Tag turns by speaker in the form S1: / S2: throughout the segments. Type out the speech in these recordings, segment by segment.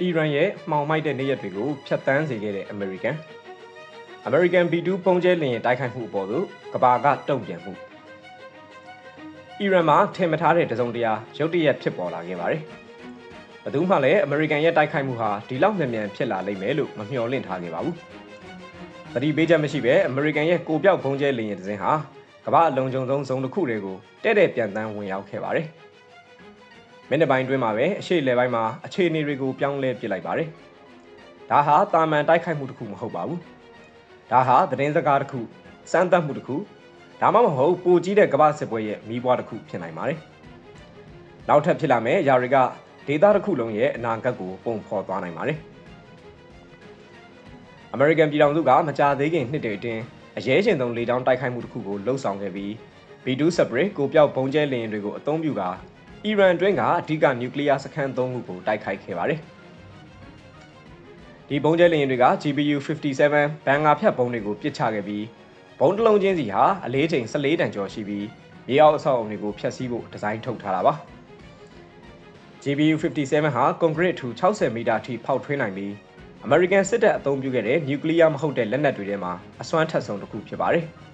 S1: အီရန်ရဲ့မှောင်မိုက်တဲ့နေရက်တွေကိုဖျက်ဆီးစေခဲ့တဲ့အမေရိကန်အမေရိကန် B2 ပုံကျဲလင်ရင်တိုက်ခိုက်မှုအပေါ်သို့ကဘာကတုံ့ပြန်မှုအီရန်မှာထင်မထားတဲ့တစုံတရာရုတ်တရက်ဖြစ်ပေါ်လာခဲ့ပါတယ်။ဘယ်သူမှလည်းအမေရိကန်ရဲ့တိုက်ခိုက်မှုဟာဒီလောက်မြန်မြန်ဖြစ်လာလိမ့်မယ်လို့မမျှော်လင့်ထားခဲ့ပါဘူး။သတိပေးချက်မရှိဘဲအမေရိကန်ရဲ့ကိုပြောက်ပုံကျဲလင်ရင်တစ်စင်းဟာကမ္ဘာအလုံးစုံဆုံးဇုံတစ်ခုတွေကိုတဲ့တဲ့ပြန်တန်းဝင်ရောက်ခဲ့ပါတယ်။ မင်းတစ်ပိုင်းတွင်းမှာပဲအရှိလေပိုင်းမှာအခြေအနေတွေကိုပြောင်းလဲပစ်လိုက်ပါတယ်။ဒါဟာတာမန်တိုက်ခိုက်မှုတစ်ခုမဟုတ်ပါဘူး။ဒါဟာသတင်းစကားတစ်ခုစမ်းသပ်မှုတစ်ခုဒါမှမဟုတ်ပိုကြီးတဲ့ကမ္ဘာစစ်ပွဲရဲ့မိဘွားတစ်ခုဖြစ်နိုင်ပါတယ်။နောက်ထပ်ဖြစ်လာမယ့်ຢာတွေကဒေသတစ်ခုလုံးရဲ့အနာဂတ်ကိုပုံဖော်သွားနိုင်ပါတယ်။အမေရိကန်ပြည်ထောင်စုကမကြာသေးခင်နှစ်တွေအတွင်းအရေးရှင်ဆုံးလေကြောင်းတိုက်ခိုက်မှုတစ်ခုကိုလှုပ်ဆောင်ခဲ့ပြီး B2 Separate ကိုပြောက်ဘုံကျဲလင်းတွေကိုအသုံးပြုကာ အီရန်အတွင်းကအဓိကနျူကလ িয়ার စခန်း၃ခုကိုတိုက်ခိုက်ခဲ့ပါတယ်။ဒီဘုံကျဲလင်းတွေက GBU 57ဘန်ငါဖြတ်ဘုံတွေကိုပစ်ချခဲ့ပြီးဘုံတစ်လုံးချင်းစီဟာအလေးချိန်14တန်ကျော်ရှိပြီးမြေအောက်အဆောက်အုံတွေကိုဖျက်ဆီးဖို့ဒီဇိုင်းထုတ်ထားတာပါ။ GBU 57ဟာကွန်ကရစ်ထူ60မီတာထိဖောက်ထွင်းနိုင်ပြီးအမေရိကန်စစ်တပ်အသုံးပြုခဲ့တဲ့နျူကလ িয়ার မဟုတ်တဲ့လက်နက်တွေထဲမှာအစွမ်းထက်ဆုံးတစ်ခုဖြစ်ပါတယ်။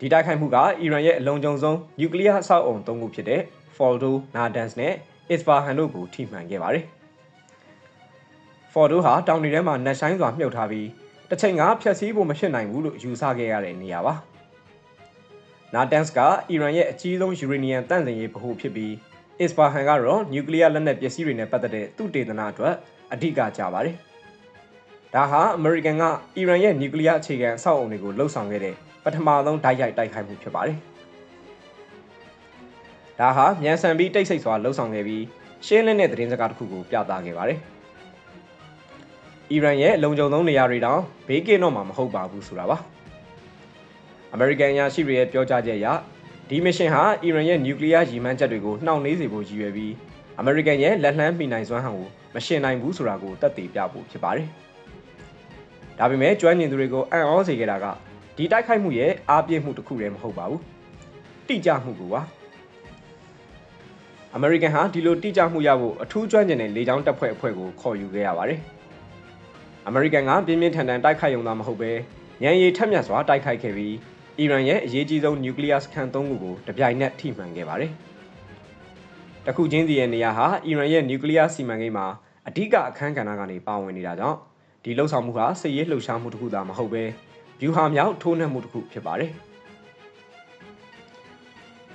S1: ဒီတိုက်ခိုက်မှုကအီရန်ရဲ့အလုံးကျုံဆုံးနျူကလ িয়ার အဆောက်အုံ၃ခုဖြစ်တဲ့ Fordo, Natanz နဲ့ Isfahan တို့ကိုထိမှန်ခဲ့ပါတယ်။ Fordo ဟာတောင်တွေထဲမှာနက်ဆိုင်စွာမြုပ်ထားပြီးတစ်ချိန်ကဖျက်ဆီးဖို့မဖြစ်နိုင်ဘူးလို့ယူဆခဲ့ရတဲ့နေရာပါ။ Natanz ကအီရန်ရဲ့အကြီးဆုံးယူရေနီယံတန့်စင်ရေးဗဟိုဖြစ်ပြီး Isfahan ကတော့နျူကလ িয়ার လက်နက်ပစ္စည်းတွေနဲ့ပတ်သက်တဲ့သူတေသနာအတွက်အဓိကကြပါတယ်။ဒါဟာအမေရိကန်ကအီရန်ရဲ့နျူကလ িয়ার အခြေခံအဆောက်အုံတွေကိုလှုပ်ဆောင်ခဲ့တဲ့ ပထမဆုံးတိုက်ရိုက်တိုက်ခိုက်မှုဖြစ်ပါတယ်။ဒါဟာမြန်ဆန်ပြီးတိတ်ဆိတ်စွာလှုပ်ဆောင်ခဲ့ပြီးရှင်းလင်းတဲ့သတင်းစကားတစ်ခုကိုပြသခဲ့ပါတယ်။အီရန်ရဲ့လုံခြုံဆုံးနေရာတွေတောင်ဘေးကင်းတော့မှာမဟုတ်ပါဘူးဆိုတာပါ။အမေရိကန်အရာရှိတွေရဲ့ပြောကြားချက်အရဒီမစ်ရှင်ဟာအီရန်ရဲ့နျူကလ িয়ার ရည်မှန်းချက်တွေကိုနှောင့်နှေးစေဖို့ရည်ရွယ်ပြီးအမေရိကန်ရဲ့လက်လှမ်းမီနိုင်စွမ်းဟန်ကိုမရှင်နိုင်ဘူးဆိုတာကိုသက်သေပြဖို့ဖြစ်ပါတယ်။ဒါပေမဲ့ကျွမ်းကျင်သူတွေကိုအံ့ဩစေခဲ့တာက ဒီတိုက်ခိုက်မှုရဲ့အားပြည့်မှုတစ်ခုတည်းမဟုတ်ပါဘူး။တိကျမှုကိုပါအမေရိကန်ဟာဒီလိုတိကျမှုရဖို့အထူးကျွမ်းကျင်တဲ့လေကြောင်းတပ်ဖွဲ့အဖွဲ့ကိုခေါ်ယူခဲ့ရပါတယ်။အမေရိကန်ကပြင်းပြင်းထန်ထန်တိုက်ခိုက်ရုံသာမဟုတ်ပဲညံရည်ထက်မြက်စွာတိုက်ခိုက်ခဲ့ပြီးအီရန်ရဲ့အရေးကြီးဆုံးနျူကလ িয়ার စခန်း၃ခုကိုတပြိုင်နက်ထိမှန်ခဲ့ပါတယ်။တခုချင်းစီရဲ့နေရာဟာအီရန်ရဲ့နျူကလ িয়ার စီမံကိန်းမှာအဓိကအခန်းကဏ္ဍကနေပါဝင်နေတာကြောင့်ဒီလှုပ်ဆောင်မှုဟာစစ်ရေးလှုပ်ရှားမှုတစ်ခုသာမဟုတ်ပဲ ဗျူဟာမြောက်ထိုးနှက်မှုတစ်ခုဖြစ်ပါတယ်။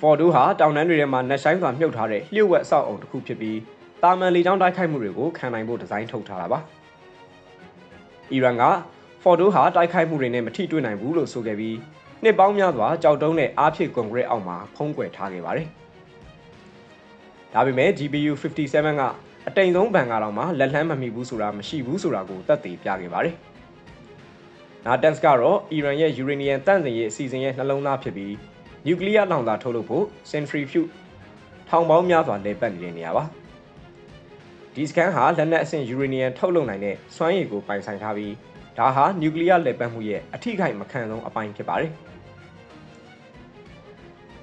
S1: ဖော်ဒိုဟာတောင်တန်းတွေထဲမှာနက်ဆိုင်စွာမြုပ်ထားတဲ့လျှို့ဝှက်အဆောက်အုံတစ်ခုဖြစ်ပြီးတာမန်လေကြောင်းတိုက်ခိုက်မှုတွေကိုခံနိုင်ဖို့ဒီဇိုင်းထုတ်ထားတာပါ။အီရန်ကဖော်ဒိုဟာတိုက်ခိုက်မှုတွေနဲ့မထိတွေ့နိုင်ဘူးလို့ဆိုခဲ့ပြီးနှစ်ပေါင်းများစွာကြောက်တုံးနဲ့အားဖြည့်ကွန်ကရစ်အောက်မှာဖုံးကွယ်ထားခဲ့ပါတယ်။ဒါပေမဲ့ GPU 57ကအတိမ်ဆုံးဘန်ကတော့မှလက်လှမ်းမမီဘူးဆိုတာမရှိဘူးဆိုတာကိုသက်သေပြခဲ့ပါတယ်။ ။ Natanz ကတော့အီရန်ရဲ့ uranium တန့်စင်ရေးအစီအစဉ်ရဲ့နှလုံးသားဖြစ်ပြီး nuclear လောင်စာထုတ်လုပ်ဖို့ centrifuge ထောင်ပေါင်းများစွာလည်ပတ်နေတဲ့နေရာပါ။ဒီစကန်ဟာလက်နက်အဆင့် uranium ထုတ်လုပ်နိုင်တဲ့စွမ်းရည်ကိုပိုင်ဆိုင်ထားပြီးဒါဟာ nuclear လည်ပတ်မှုရဲ့အထီးခိုက်မခံဆုံးအပိုင်းဖြစ်ပါတယ်။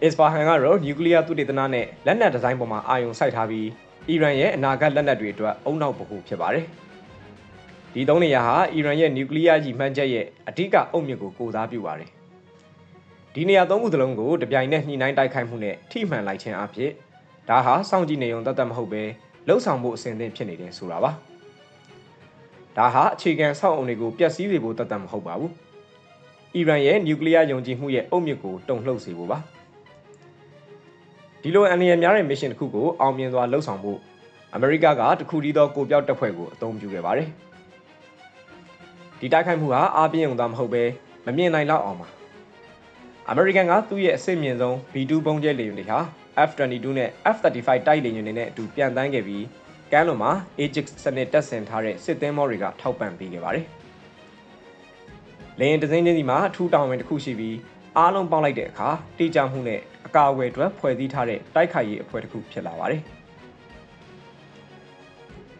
S1: အစ္စပါဟန်ကတော့နျူကလ িয়ার သုတေသနနဲ့လက်နက်ဒီဇိုင်းပေါ်မှာအာရုံစိုက်ထားပြီးအီရန်ရဲ့အနာဂတ်လက်နက်တွေအတွက်အုံနောက်ပခုဖြစ်ပါတယ်။ ဒီသုံးနေရာဟာအီရန်ရဲ့နျူကလ িয়ার ကြီးမှန်းချက်ရဲ့အဓိကအုတ်မြစ်ကိုကိုစားပြုပါတယ်။ဒီနေရာသုံးခုသလုံးကိုတပြိုင်နက်ညှိနှိုင်းတိုက်ခိုက်မှုနဲ့ထိမှန်လိုက်ခြင်းအဖြစ်ဒါဟာစောင့်ကြည့်နေုံတတ်တတ်မဟုတ်ပဲလှုပ်ဆောင်မှုအဆင်သင့်ဖြစ်နေတယ်ဆိုတာပါ။ဒါဟာအခြေခံဆောက်အုံတွေကိုပျက်စီးစေဖို့တတ်တတ်မဟုတ်ပါဘူး။အီရန်ရဲ့နျူကလ িয়ার ယုံကြည်မှုရဲ့အုတ်မြစ်ကိုတုံ့လှုပ်စေဖို့ပါ။ဒီလိုအန္တရာယ်များတဲ့မစ်ရှင်တစ်ခုကိုအောင်မြင်စွာလှုပ်ဆောင်ဖို့အမေရိကကတခုတည်းသောကိုပြောက်တပ်ဖွဲ့ကိုအသုံးပြုခဲ့ပါတယ်။ ဒီတိုက်ခိုက်မှုဟာအားပြင်းုံသာမဟုတ်ပဲမမြင်နိုင်လောက်အောင်ပါ။အမေရိကန်ကသူ့ရဲ့အဆင့်မြင့်ဆုံး B2 ပုံကျဲလေယာဉ်တွေဟာ F22 နဲ့ F35 တိုက်လေယာဉ်တွေနဲ့အတူပြန်တန်းခဲ့ပြီးကမ်းလွန်မှာ Ajax စနစ်တပ်ဆင်ထားတဲ့စစ်သင်းမောတွေကထောက်ပံ့ပေးခဲ့ပါတယ်။လေယာဉ်တစင်းချင်းစီမှာအထူးတောင်းဝင်တစ်ခုရှိပြီးအားလုံးပေါင်းလိုက်တဲ့အခါတိကျမှုနဲ့အကာအကွယ်အတွက်ဖွဲ့စည်းထားတဲ့တိုက်ခိုက်ရေးအဖွဲ့တစ်ခုဖြစ်လာပါတယ်။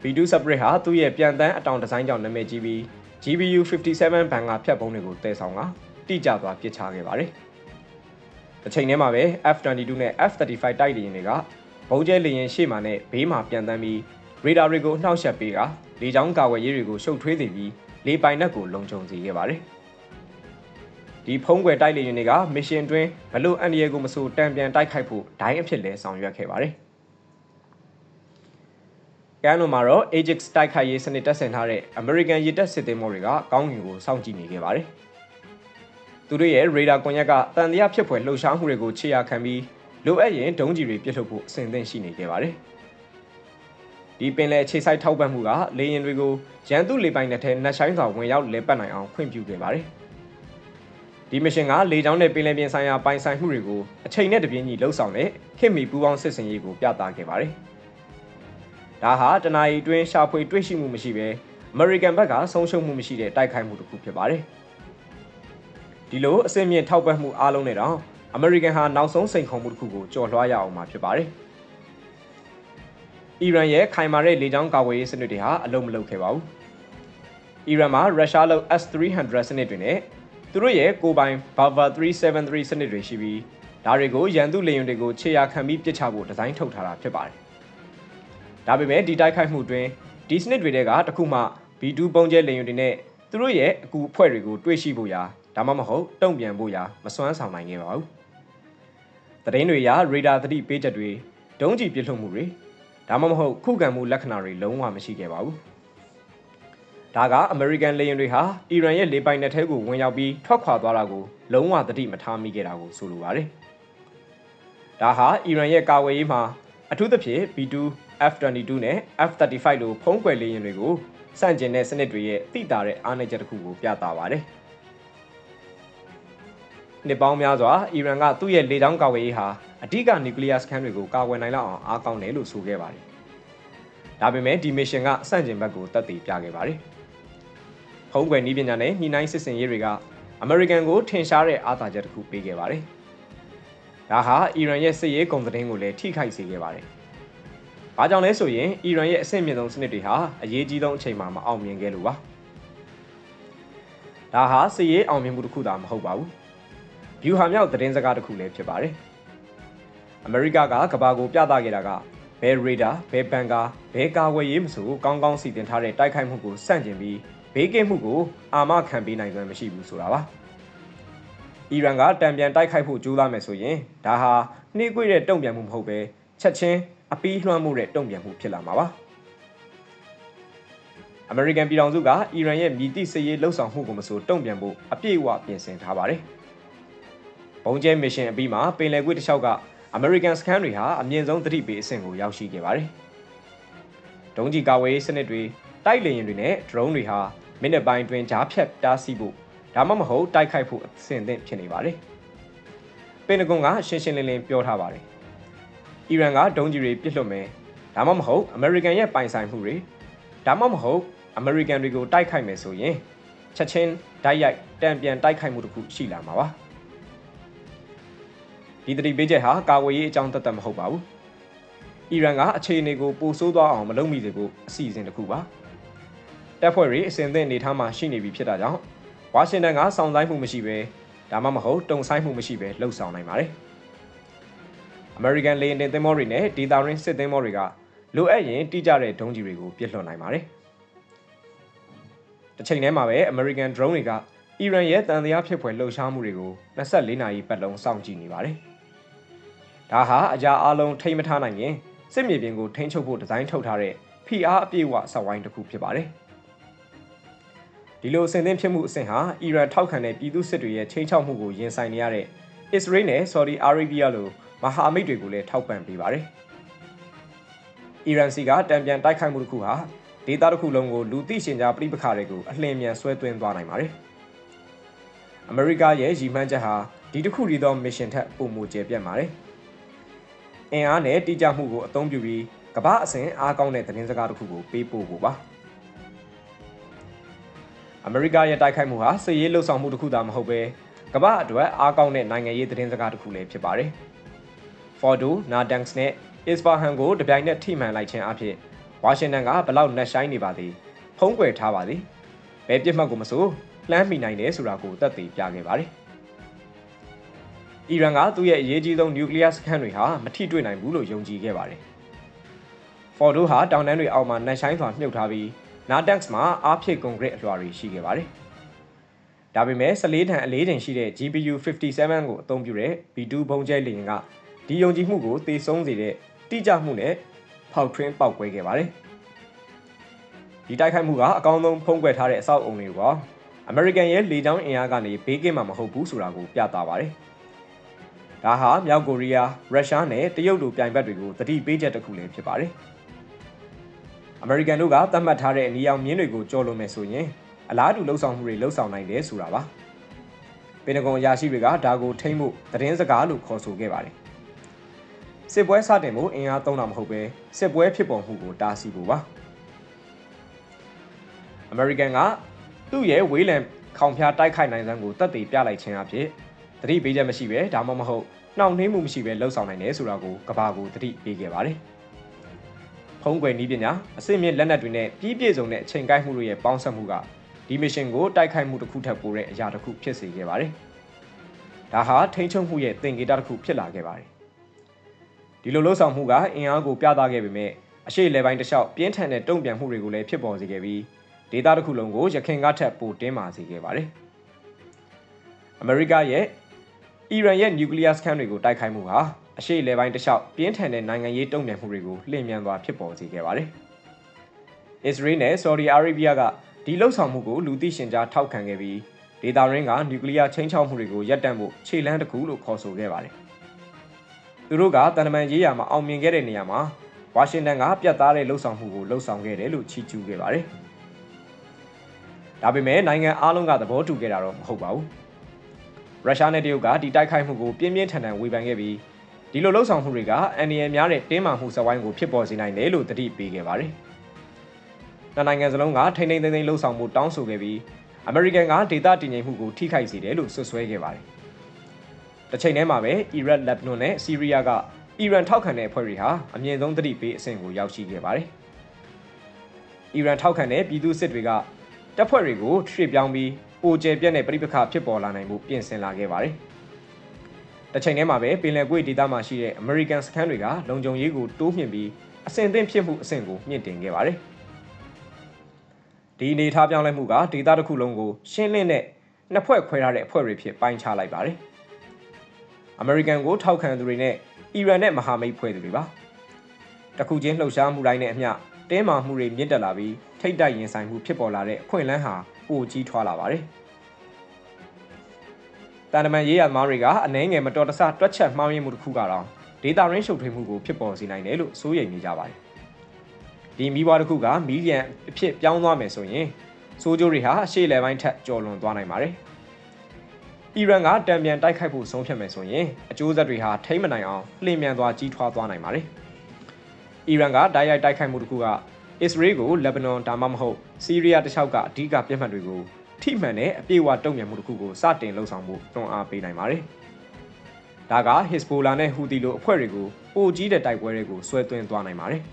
S1: B2 Separate ဟာသူ့ရဲ့ပြန်တန်းအတောင်ဒီဇိုင်းကြောင့်နာမည်ကြီးပြီး GBU 57ဘန်ကဖြတ်ပုံးတွေကိုတည်ဆောင်ကတိကျစွာပစ်ချခဲ့ပါတယ်။တစ်ချိန်တည်းမှာပဲ F22 နဲ့ F35 တိုက်လေယာဉ်တွေကဘုံကျဲလေယာဉ်ရှေ့မှာနဲ့ဘေးမှာပြန်တန်းပြီးရေဒါတွေကိုနှောက်ယှက်ပေးကလေကြောင်းကာဝယ်ရေးတွေကိုရှုပ်ထွေးစေပြီးလေပိုင်နက်ကိုလုံခြုံစေခဲ့ပါတယ်။ဒီဖုံးကွယ်တိုက်လေယာဉ်တွေကမစ်ရှင်တွင်ဘလို့အန်ဒီယေကိုမဆိုတံပြန်တိုက်ခိုက်ဖို့ဒိုင်းအဖြစ်လဲဆောင်ရွက်ခဲ့ပါတယ်။ ကမ်းလွန်မှာတော့ Ajax တိုက်ခိုက်ရေးစနစ်တပ်ဆင်ထားတဲ့ American ရေတပ်စစ်သည်မော်တွေကကောင်းကင်ကိုစောင့်ကြည့်နေခဲ့ပါတယ်။သူတို့ရဲ့ radar ကွန်ရက်ကတန်တရားဖြစ်ဖွယ်လှုပ်ရှားမှုတွေကိုခြေရာခံပြီးလိုအပ်ရင်ဒုံးကျည်တွေပစ်ထုတ်ဖို့အဆင်သင့်ရှိနေခဲ့ပါတယ်။ဒီပင်လယ်ခြေဆိုင်ထောက်ပံ့မှုကလေယာဉ်တွေကိုရန်သူလေပိုင်နယ်ထဲနှက်ဆိုင်စွာဝင်ရောက်လဲပတ်နိုင်အောင်ခွင့်ပြုခဲ့ပါတယ်။ဒီမရှင်ကလေကြောင်းနဲ့ပင်လယ်ပြင်ဆိုင်ရာပိုင်ဆိုင်မှုတွေကိုအချိန်နဲ့တပြေးညီလှုပ်ဆောင်တဲ့ခင်မီပူးပေါင်းစစ်စင်ရေးကိုပြသခဲ့ပါတယ်။ ဒါဟာတနအီတွင်းရှာဖွေတွေ့ရှိမှုမရှိဘဲအမေရိကန်ဘက်ကဆုံးရှုံးမှုမရှိတဲ့တိုက်ခိုက်မှုတစ်ခုဖြစ်ပါတယ်။ဒီလိုအစင်မြင့်ထောက်ပံ့မှုအားလုံးနဲ့တော့အမေရိကန်ဟာနောက်ဆုံးစိန်ခေါ်မှုတစ်ခုကိုကျော်လွှားရအောင်မှာဖြစ်ပါတယ်။အီရန်ရဲ့ခိုင်မာတဲ့လေကြောင်းကာကွယ်ရေးစနစ်တွေဟာအလုံးမလုံးခဲ့ပါဘူး။အီရန်မှာရုရှားလုပ် S300 စနစ်တွေနဲ့သူတို့ရဲ့ကိုပိုင် Bava 373စနစ်တွေရှိပြီးဒါတွေကိုရန်သူလေယာဉ်တွေကိုခြေရာခံပြီးပစ်ချဖို့ဒီဇိုင်းထုတ်ထားတာဖြစ်ပါတယ်။ ဒါပေမဲ့ဒီတိုက်ခိုက်မှုတွင်ဒီစနစ်တွေတဲကတခုမှ B2 ပုံကျဲလေယာဉ်တွေနဲ့သူတို့ရဲ့အကူအဖွဲ့တွေကိုတွေးရှိဖို့ရာဒါမှမဟုတ်တုံ့ပြန်ဖို့ရာမစွမ်းဆောင်နိုင်ခဲ့ပါဘူး။သတင်းတွေအရရေဒါသတိပေးချက်တွေဒုံးကျည်ပစ်လွှတ်မှုတွေဒါမှမဟုတ်ခုခံမှုလက္ခဏာတွေလုံးဝမရှိခဲ့ပါဘူး။ဒါကအမေရိကန်လေယာဉ်တွေဟာအီရန်ရဲ့လေပိုင်နက်ထဲကိုဝင်ရောက်ပြီးထွက်ခွာသွားတာကိုလုံးဝသတိမထားမိခဲ့တာကိုဆိုလိုပါတယ်။ဒါဟာအီရန်ရဲ့ကာဝေးရေးမှာအထူးသဖြင့် B2, F22 နဲ့ F35 လိုဖုံးကွယ်လေယာဉ်တွေကိုစန့်ကျင်တဲ့စနစ်တွေရဲ့တိတာတဲ့အားနည်းချက်တစ်ခုကိုပြသပါတယ်။နှစ်ပေါင်းများစွာအီရန်ကသူ့ရဲ့လေကြောင်းကာကွယ်ရေးဟာအဓိကနျူကလ িয়ার စခန်းတွေကိုကာကွယ်နိုင်လောက်အောင်အားကောင်းတယ်လို့ဆိုခဲ့ပါတယ်။ဒါပေမဲ့ဒီမစ်ရှင်ကစန့်ကျင်ဘက်ကိုတက်တည်ပြခဲ့ပါတယ်။ဖုံးကွယ်နည်းပညာနဲ့ညှိနှိုင်းစစ်ဆင်ရေးတွေကအမေရိကန်ကိုထင်ရှားတဲ့အားသာချက်တစ်ခုပေးခဲ့ပါတယ်။ဒါဟာအီရန်ရဲ့စစ်ရေးကုန်သတင်းကိုလည်းထိခိုက်စေခဲ့ပါတယ်။ ဘာကြောင့်လဲဆိုရင်အီရန်ရဲ့အဆင့်မြင့်ဆုံးစနစ်တွေဟာအရေးကြီးဆုံးအချိန်မှာမအောင်မြင်ခဲ့လို့ပါ။ဒါဟာစစ်ရေးအောင်မြင်မှုတစ်ခုသာမဟုတ်ပါဘူး။ဗျူဟာမြောက်သတင်းစကားတစ်ခုလည်းဖြစ်ပါတယ်။အမေရိကကကဘာကိုပြသခဲ့တာကဘယ်ရေဒါဘယ်ဘန်ကာဘယ်ကာဝယ်ရေးမဆိုကောင်းကောင်းစီတင်ထားတဲ့တိုက်ခိုက်မှုကိုစန့်ကျင်ပြီးဘေးကင်းမှုကိုအာမခံပေးနိုင်စွမ်းမရှိဘူးဆိုတာပါအီရန်ကတံပြန်တိုက်ခိုက်ဖို့ကြိုးစားမယ်ဆိုရင်ဒါဟာနှိကွေ့တဲ့တုံ့ပြန်မှုမဟုတ်ပဲချက်ချင်း အပီးလွှမ်းမှုတဲ့တုံ့ပြန်မှုဖြစ်လာမှာပါအမေရိကန်ပြည်ထောင်စုကအီရန်ရဲ့မြည်တိစစ်ရေးလှုပ်ဆောင်မှုကိုမဆိုတုံ့ပြန်ဖို့အပြည့်အဝပြင်ဆင်ထားပါတယ်။ဘုံကျဲမစ်ရှင်အပြီးမှာပင်လယ်ကွေ့တစ်လျှောက်ကအမေရိကန်စခန်းတွေဟာအမြင့်ဆုံးသတိပေးအဆင့်ကိုရောက်ရှိခဲ့ပါတယ်။ဒုံးကျည်ကာဝေးစနစ်တွေတိုက်လေယာဉ်တွေနဲ့ drone တွေဟာမိနစ်ပိုင်းတွင်ကြားဖြတ်တားဆီးဖို့ဒါမှမဟုတ်တိုက်ခိုက်ဖို့အဆင့်သင့်ဖြစ်နေပါတယ်။ပင်တဂွန်ကရှင်းရှင်းလင်းလင်းပြောထားပါတယ်။ အီရန်ကဒုံးကျည်တွေပစ်လွှတ်မယ်။ဒါမှမဟုတ်အမေရိကန်ရဲ့ပိုင်ဆိုင်မှုတွေဒါမှမဟုတ်အမေရိကန်တွေကိုတိုက်ခိုက်မယ်ဆိုရင်ချက်ချင်းဓာတ်ရိုက်တံပြန်တိုက်ခိုက်မှုတစ်ခုရှိလာမှာပါ။ဒီတတိပေးချက်ဟာကာဝေးရေးအကြောင်းသက်သက်မဟုတ်ပါဘူး။အီရန်ကအခြေအနေကိုပိုဆိုးသွားအောင်မလုပ်မိစေဖို့အစီအစဉ်တစ်ခုပါ။တပ်ဖွဲ့တွေအစဉ်သင့်အနေထားမှာရှိနေပြီဖြစ်တာကြောင့်ဝါရှင်တန်ကစောင့်ဆိုင်မှုမရှိဘဲဒါမှမဟုတ်တုံဆိုင်မှုမရှိဘဲလှုပ်ဆောင်နိုင်ပါတယ်။ American လေယာဉ်တင်သင်္ဘောတွေနဲ့ဒေတာရင်းစစ်သင်္ဘောတွေကလိုအပ်ရင်တိကျတဲ့ဒုံးကျည်တွေကိုပစ်လွှတ်နိုင်ပါတယ်။တစ်ချိန်တည်းမှာပဲ American drone တွေကအီရန်ရဲ့တန်တရားဖြစ်ဖွယ်လှုပ်ရှားမှုတွေကို24နာရီပတ်လုံးစောင့်ကြည့်နေပါတယ်။ဒါဟာအရာအလုံးထိမ့်မထားနိုင်ရင်စစ်မြေပြင်ကိုထိန်းချုပ်ဖို့ဒီဇိုင်းထုတ်ထားတဲ့ဖိအားအပြည့်အဝဆောက်ဝိုင်းတစ်ခုဖြစ်ပါတယ်။ဒီလိုအစဉ်သင်းဖြစ်မှုအဆင့်ဟာအီရန်ထောက်ခံတဲ့ပြည်သူစစ်တွေရဲ့ချိန်ချောက်မှုကိုရင်ဆိုင်နေရတဲ့အစ္စရေးနဲ့ဆော်ဒီအာရေဗီးယားလို မဟာမိတ်တွေကိုလည်းထောက်ပံ့ပေးပါတယ်။အီရန်စီကတံပြန်တိုက်ခိုက်မှုတစ်ခုဟာဒေသတစ်ခုလုံးကိုလူသိရှင်ကြားပြိပခါတွေကိုအလင်းမြန်ဆွဲသွင်းသွားနိုင်ပါတယ်။အမေရိကရဲ့ရည်မှန်းချက်ဟာဒီတစ်ခုတည်းသောမစ်ရှင်ထက်ပိုမိုကျယ်ပြန့်ပါတယ်။အင်အားနဲ့တိကျမှုကိုအသုံးပြုပြီးကမ္ဘာအဆင့်အားကောင်းတဲ့သတင်းစကားတစ်ခုကိုပေးပို့ဖို့ပါအမေရိကရဲ့တိုက်ခိုက်မှုဟာစစ်ရေးလှုပ်ဆောင်မှုတစ်ခုသာမဟုတ်ပဲကမ္ဘာအတွက်အားကောင်းတဲ့နိုင်ငံရေးသတင်းစကားတစ်ခုလည်းဖြစ်ပါတယ်။ Fordo, Natanz နဲ့ Isfahan ကိုတပြိုင်နက်ထိမှန်လိုက်ခြင်းအဖြစ်ဝါရှင်တန်ကဘလောက်နှက်ဆိုင်နေပါသည်ဖုံးကွယ်ထားပါသည်ဘယ်ပြစ်မှတ်ကိုမဆိုလှမ်းမိနိုင်တယ်ဆိုတာကိုသက်သေပြခဲ့ပါတယ်။အီရန်ကသူ့ရဲ့အရေးကြီးဆုံးနျူကလ িয়ার စခန်းတွေဟာမထိတွေ့နိုင်ဘူးလို့ယုံကြည်ခဲ့ပါတယ်။ဖော်ဒိုဟာတောင်တန်းတွေအောက်မှာနှက်ဆိုင်စွာမြုပ်ထားပြီး Nardex မှာအားဖြည့်ကွန်ကရစ်အလွှာတွေရှိခဲ့ပါတယ်။ဒါပေမဲ့14ထန်အလေးချိန်ရှိတဲ့ GPU 57ကိုအသုံးပြုတဲ့ B2 ဘုံကျဲလေယာဉ်က ဒီယုံကြည်မှုကိုသေဆုံးစေတဲ့တိကျမှုနဲ့ဖောက်ထွင်းပောက်ကွဲခဲ့ပါတယ်။ဒီတိုက်ခိုက်မှုကအကောင်းဆုံးဖုံးကွယ်ထားတဲ့အဆောက်အုံတွေက American ရဲ့လေကြောင်းအင်အားကနေဘေးကင်းမှာမဟုတ်ဘူးဆိုတာကိုပြသပါတယ်။ဒါဟာမြောက်ကိုရီးယား၊ရုရှားနဲ့တရုတ်တို့ပြိုင်ဘက်တွေကိုတတိပေးချက်တစ်ခုလည်းဖြစ်ပါတယ်။ American တို့ကသတ်မှတ်ထားတဲ့အနီရောင်မြင်းတွေကိုကြော်လွန်မယ်ဆိုရင်အလားတူလှုပ်ဆောင်မှုတွေလှုပ်ဆောင်နိုင်တယ်ဆိုတာပါ။ပင်တဂွန်အရာရှိတွေကဒါကိုထိမ့်ဖို့သတင်းစကားလို့ခေါ်ဆိုခဲ့ပါတယ်။ စစ်ပွဲစတင်ဖို့အင်အားသုံးတာမဟုတ်ပဲစစ်ပွဲဖြစ်ပေါ်မှုကိုတားဆီးဖို့ပါ။ American ကသူ့ရဲ့ဝေးလံခေါင်ဖျားတိုက်ခိုက်နိုင်စမ်းကိုတက်တည်ပြလိုက်ခြင်းအဖြစ်သတိပေးချက်မရှိပဲဒါမှမဟုတ်နှောင့်နှေးမှုမရှိပဲလှုပ်ဆောင်နိုင်တယ်ဆိုတာကိုကဘာကိုသတိပေးခဲ့ပါတယ်။ဖုံးကွယ်နည်းပညာအစစ်မြင့်လက်နက်တွေနဲ့ပြီးပြည့်စုံတဲ့အချိန်ကိုက်မှုတို့ရဲ့ပေါင်းစပ်မှုကဒီမစ်ရှင်ကိုတိုက်ခိုက်မှုတစ်ခုထပ်ပိုတဲ့အရာတစ်ခုဖြစ်စေခဲ့ပါတယ်။ဒါဟာထိန်းချုပ်မှုရဲ့သင်္ကေတတစ်ခုဖြစ်လာခဲ့ပါတယ်။ ဒီလိုလှုပ်ဆောင်မှုကအင်အားကိုပြသခဲ့ပေမဲ့အရှိလေပိုင်းတစ်လျှောက်ပြင်းထန်တဲ့တုံ့ပြန်မှုတွေကိုလည်းဖြစ်ပေါ်စေခဲ့ပြီးဒေတာတစ်ခုလုံးကိုရခိုင်ကထက်ပိုတင်းမာစေခဲ့ပါတယ်။အမေရိကရဲ့အီရန်ရဲ့နျူကလ িয়ার စခန်းတွေကိုတိုက်ခိုက်မှုဟာအရှိလေပိုင်းတစ်လျှောက်ပြင်းထန်တဲ့နိုင်ငံရေးတုံ့ပြန်မှုတွေကိုလှည့်မြန်စွာဖြစ်ပေါ်စေခဲ့ပါတယ်။အစ္စရေးနဲ့ဆော်ဒီအာရေဗျကဒီလှုပ်ဆောင်မှုကိုလူသိရှင်ကြားထောက်ခံခဲ့ပြီးဒေတာရင်းကနျူကလ িয়ার ချင်းချောက်မှုတွေကိုရပ်တန့်ဖို့ခြေလှမ်းတစ်ခုလို့ခေါ်ဆိုခဲ့ပါတယ်။ သူတို့ကတန်တမန်ရေးရာမှာအောင်မြင်ခဲ့တဲ့နေရာမှာဝါရှင်တန်ကပြတ်သားတဲ့လှုပ်ဆောင်မှုကိုလှုပ်ဆောင်ခဲ့တယ်လို့ချီးကျူးခဲ့ပါတယ်။ဒါပေမဲ့နိုင်ငံအားလုံးကသဘောတူခဲ့တာတော့မဟုတ်ပါဘူး။ရုရှားနဲ့တရုတ်ကဒီတိုက်ခိုက်မှုကိုပြင်းပြင်းထန်ထန်ဝေဖန်ခဲ့ပြီးဒီလိုလှုပ်ဆောင်မှုတွေကအန်ဒီရယ်များတဲ့တင်းမာမှုစဝိုင်းကိုဖြစ်ပေါ်စေနိုင်တယ်လို့တတိပေးခဲ့ပါတယ်။နှစ်နိုင်ငံစလုံးကထိန်းထိန်းသိမ်းသိမ်းလှုပ်ဆောင်မှုတောင်းဆိုခဲ့ပြီးအမေရိကန်ကဒေသတည်ငြိမ်မှုကိုထိခိုက်စေတယ်လို့ဆွဆွဲခဲ့ပါတယ်။ တစ်ချိန်တည်းမှာပဲအီရတ်လက်ဘနွန်နဲ့ဆီးရီးယားကအီရန်ထောက်ခံတဲ့အဖွဲ့တွေဟာအမြင့်ဆုံးတတိပေးအဆင့်ကိုရောက်ရှိခဲ့ပါတယ်။အီရန်ထောက်ခံတဲ့ပြည်သူစစ်တွေကတပ်ဖွဲ့တွေကိုထွေပြောင်းပြီးပိုကျယ်ပြန့်တဲ့ပြိပခါဖြစ်ပေါ်လာနိုင်မှုပြင်ဆင်လာခဲ့ပါတယ်။တစ်ချိန်တည်းမှာပဲပင်လယ်ကွေ့ဒေသမှာရှိတဲ့ American စခန်းတွေကလုံခြုံရေးကိုတိုးမြှင့်ပြီးအဆင့်သင့်ဖြစ်မှုအဆင့်ကိုမြင့်တင်ခဲ့ပါတယ်။ဒီအနေထားပြောင်းလဲမှုကဒေသတစ်ခုလုံးကိုရှင်းလင်းတဲ့နှစ်ဖွဲ့ခွဲထားတဲ့အဖွဲ့တွေဖြစ်ပိုင်းခြားလိုက်ပါတယ်။ American ကိုထောက်ခံသူတွေနဲ့အီရန်နဲ့မဟာမိတ်ဖွဲ့သူတွေပါ။တခုချင်းလှုပ်ရှားမှုတိုင်းနဲ့အမျှတင်းမာမှုတွေမြင့်တက်လာပြီးထိတ်တိုက်ရင်ဆိုင်မှုဖြစ်ပေါ်လာတဲ့အခွင့်အလမ်းဟာပိုကြီးထွားလာပါတယ်။တန်တမန်ရေးရမားတွေကအနှဲငယ်မတော်တဆတွက်ချက်မှားယွင်းမှုတစ်ခုကတော့ဒေတာရင်းရှုပ်ထွေးမှုကိုဖြစ်ပေါ်စေနိုင်တယ်လို့စိုးရိမ်နေကြပါတယ်။ဒီမိဘတစ်ခုကမီလီယံအဖြစ်ပြောင်းသွားမယ်ဆိုရင်စိုးကျိုးတွေဟာအရှေ့လယ်ပိုင်းထက်ကျော်လွန်သွားနိုင်ပါတယ်။ အီရန်ကတံပြန်တိုက်ခိုက်ဖို့ဆုံးဖြတ်မယ်ဆိုရင်အကျိုးဆက်တွေဟာထိမ့်မနိုင်အောင်လှည့်မြန်သွားကြီးထွားသွားနိုင်ပါတယ်။အီရန်ကတိုက်ရိုက်တိုက်ခိုက်မှုတစ်ခုကအစ္စရေးကိုလက်ဘနွန်ဒါမှမဟုတ်ဆီးရီးယားတခြားကအဓိကပြစ်မှတ်တွေကိုထိမှန်တဲ့အပြေအဝတုံ့ပြန်မှုတစ်ခုကိုစတင်လှုံ့ဆော်မှုတွန်းအားပေးနိုင်ပါတယ်။ဒါကဟစ်ဘိုလာနဲ့ဟူသီလိုအဖွဲ့တွေကိုပိုကြီးတဲ့တိုက်ပွဲတွေကိုဆွဲသွင်းသွားနိုင်ပါတယ်။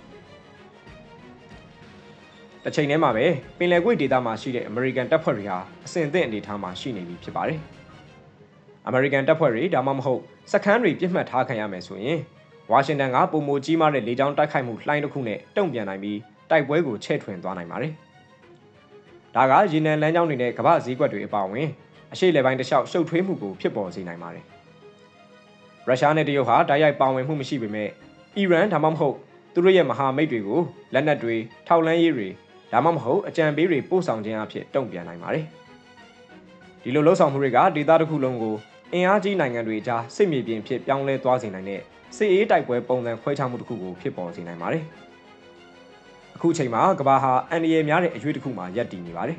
S1: တစ်ချိန်တည်းမှာပဲပင်လယ်ကွေ့ဒေသမှာရှိတဲ့ American တပ်ဖွဲ့တွေဟာအဆင့်အသင့်အနေအထားမှာရှိနေပြီဖြစ်ပါတယ်။ American တပ်ဖွဲ့တွေဒါမှမဟုတ်စခန်းတွေပြစ်မှတ်ထားခံရမယ်ဆိုရင်ဝါရှင်တန်ကပုံမကြီးမားတဲ့လေကြောင်းတိုက်ခိုက်မှုလှိုင်းတစ်ခုနဲ့တုံ့ပြန်နိုင်ပြီးတိုက်ပွဲကိုချဲ့ထွင်သွားနိုင်ပါတယ်။ဒါကရေနံလမ်းကြောင်းတွေနဲ့ကမ္ဘာဈေးကွက်တွေအပါအဝင်အရှိလေပိုင်းတစ်လျှောက်ရှုပ်ထွေးမှုကိုဖြစ်ပေါ်စေနိုင်ပါတယ်။ရုရှားနဲ့တရုတ်ဟာတိုက်ရိုက်ပါဝင်မှုမရှိပေမဲ့အီရန်ဒါမှမဟုတ်သူတို့ရဲ့မဟာမိတ်တွေကိုလက်နက်တွေထောက်လန်းရေးတွေဒါမှမဟုတ်အကြံပေးတွေပို့ဆောင်ခြင်းအဖြစ်တုံ့ပြန်နိုင်ပါတယ်။ဒီလိုလှုပ်ဆောင်မှုတွေကဒေသတစ်ခုလုံးကို အင်အားကြီးနိုင်ငံတွေကြားစစ်မြေပြင်ဖြစ်ပြောင်းလဲသွားစေနိုင်တဲ့စစ်အေးတိုက်ပွဲပုံစံခွဲခြားမှုတစ်ခုကိုဖြစ်ပေါ်စေနိုင်ပါတယ်။အခုချိန်မှာကဘာဟာအန်ဒီယေများတဲ့အရွေးတစ်ခုမှာရပ်တည်နေပါတယ်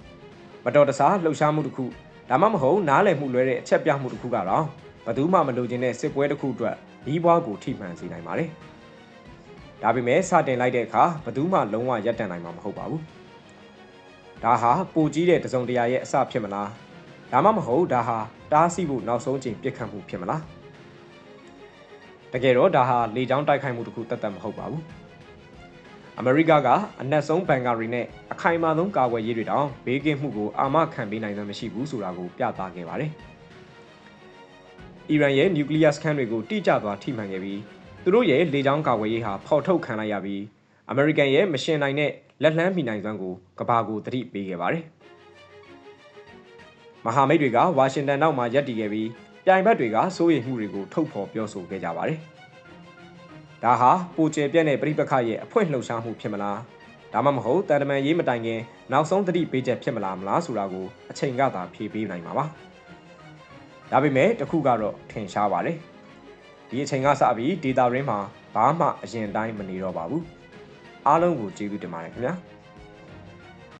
S1: ။မတော်တဆလှုပ်ရှားမှုတစ်ခုဒါမှမဟုတ်နားလည်မှုလွဲတဲ့အချက်ပြမှုတစ်ခုကတော့ဘယ်သူမှမလိုချင်တဲ့စစ်ပွဲတစ်ခုအတွက်ပြီးပွားကိုထိမှန်စေနိုင်ပါတယ်။ဒါပေမဲ့စတင်လိုက်တဲ့အခါဘယ်သူမှလုံးဝရပ်တန့်နိုင်မှာမဟုတ်ပါဘူးဒါဟာပိုကြီးတဲ့တစုံတရာရဲ့အစဖြစ်မလား ဒါမှမဟုတ်ဒါဟာတားဆီးဖို့နောက်ဆုံးချိန်ပြစ်ခတ်မှုဖြစ်မလားတကယ်တော့ဒါဟာလေကြောင်းတိုက်ခိုက်မှုတစ်ခုတသက်မဟုတ်ပါဘူးအမေရိကကအနက်ဆုံးဘန်ကာရီနဲ့အခိုင်အမာဆုံးကာကွယ်ရေးတွေတောင်ဘေးကင်းမှုကိုအာမခံပေးနိုင်မှာမရှိဘူးဆိုတာကိုပြသခဲ့ပါတယ်။အီရန်ရဲ့နျူကလ িয়ার စခန်းတွေကိုတိကျစွာထိမှန်ခဲ့ပြီးသူတို့ရဲ့လေကြောင်းကာကွယ်ရေးဟာဖော်ထုတ်ခံလိုက်ရပြီးအမေရိကန်ရဲ့မရှင်နိုင်တဲ့လက်လန်းမီနိုင်စွမ်းကိုကဘာကိုသတိပေးခဲ့ပါတယ် မဟာမိတ်တွေကဝါရှင်တန်နောက်မှာရပ်တည်ခဲ့ပြီးပြိုင်ဘက်တွေကစိုးရိမ်မှုတွေကိုထုတ်ဖော်ပြောဆိုခဲ့ကြပါတယ်ဒါဟာပိုကျယ်ပြန့်တဲ့ပြိပခရဲ့အဖွင့်လှုပ်ရှားမှုဖြစ်မလားဒါမှမဟုတ်တန်တမန်ရေးမတိုင်ခင်နောက်ဆုံးသတိပေးချက်ဖြစ်မလားမလားဆိုတာကိုအချိန်ကသာဖြေပေးနိုင်မှာပါဒါပေမဲ့တစ်ခုကတော့ထင်ရှားပါတယ်ဒီအချိန်ကစပြီးဒေတာရင်းမှာဘာမှအရင်တိုင်းမနေတော့ပါဘူးအားလုံးကိုကျေးဇူးတင်ပါတယ်ခင်ဗျာ